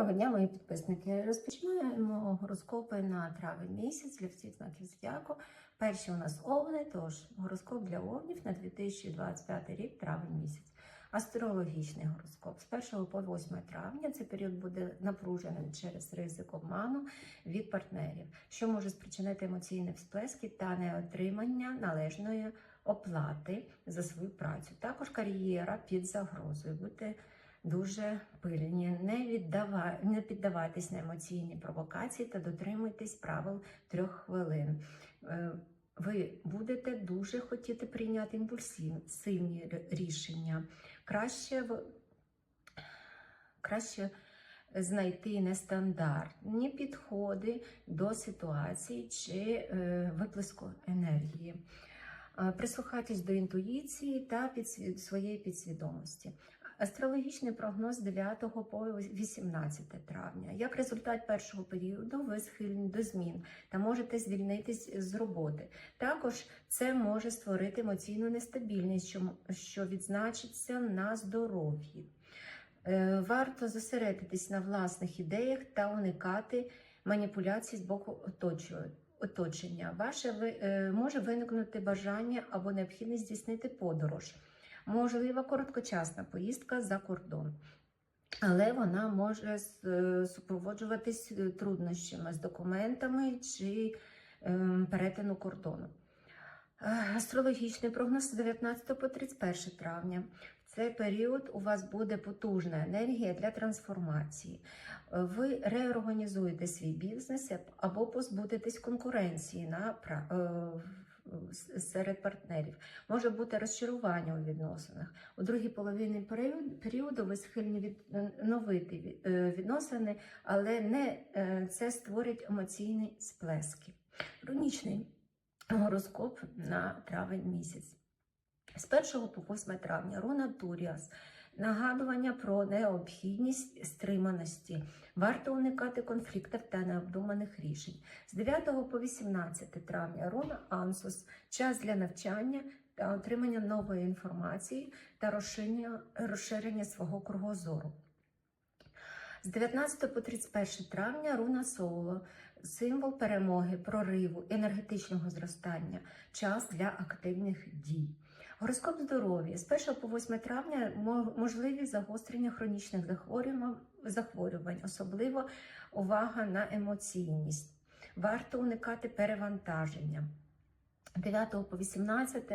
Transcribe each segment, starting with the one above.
Доброго дня, мої підписники. Розпочинаємо гороскопи на травень місяць для всіх знаків зодіаку. Перші у нас овни, тож гороскоп для овнів на 2025 рік, травень місяць. Астрологічний гороскоп з 1 по 8 травня. Цей період буде напруженим через ризик обману від партнерів, що може спричинити емоційні всплески та неотримання належної оплати за свою працю. Також кар'єра під загрозою. Будьте дуже пильні, не віддава... не піддавайтесь на емоційні провокації та дотримуйтесь правил трьох хвилин. Е, Ви будете дуже хотіти прийняти імпульсивні рішення. Краще, краще знайти нестандартні підходи до ситуації чи е, виплеску енергії. Е, Прислухайтесь до інтуїції та підсві- своєї підсвідомості. Астрологічний прогноз з 9 по 18 травня. Як результат першого періоду, ви схильні до змін та можете звільнитись з роботи. Також це може створити емоційну нестабільність, що, відзначиться на здоров'ї. Е, Варто зосередитись на власних ідеях та уникати маніпуляцій з боку оточу- оточення. Ваше ви- е, може виникнути бажання або необхідність здійснити подорож. Можлива короткочасна поїздка за кордон. Але вона може е, супроводжуватись е, труднощами з документами чи ем, перетину кордону. Е, Астрологічний прогноз з 19 по 31 травня. В цей період у вас буде потужна енергія для трансформації. Е, Ви реорганізуєте свій бізнес або позбудетесь конкуренції на е, серед партнерів. Може бути розчарування у відносинах. У другій половині періоду ви схильні відновити е, відносини, але не е, це створить емоційні сплески. Рунічний гороскоп на травень місяць. З 1 по 8 травня руна Туріас. Нагадування про необхідність стриманості. Варто уникати конфліктів та необдуманих рішень. З 9 по 18 травня руна Ансус. Час для навчання та отримання нової інформації та розширення, розширення свого кругозору. З 19 по 31 травня руна Соло. Символ перемоги, прориву, енергетичного зростання, час для активних дій. Гороскоп здоров'я з 1 по 8 травня можливі загострення хронічних захворювань, особливо увага на емоційність. Варто уникати перевантаження. 9 по 18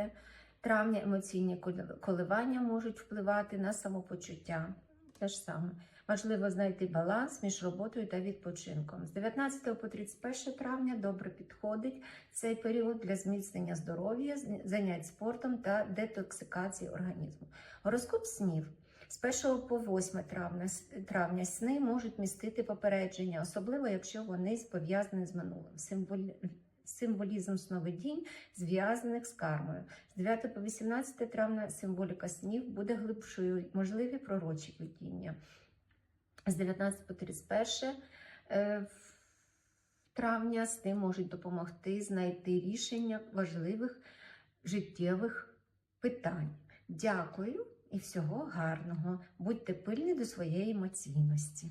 травня емоційні коливання можуть впливати на самопочуття. Те ж саме. Важливо знайти баланс між роботою та відпочинком. З 19 по 31 травня добре підходить цей період для зміцнення здоров'я, занять спортом та детоксикації організму. Гороскоп снів. З 1 по 8 травня, травня сни можуть містити попередження, особливо якщо вони пов'язані з минулим. Символі... Символізм сновидінь, зв'язаних з кармою. З 9 по 18 травня символіка снів буде глибшою, можливі пророчі видіння. З 19 по 31 е, травня сни можуть допомогти знайти рішення важливих життєвих питань. Дякую і всього гарного. Будьте пильні до своєї емоційності.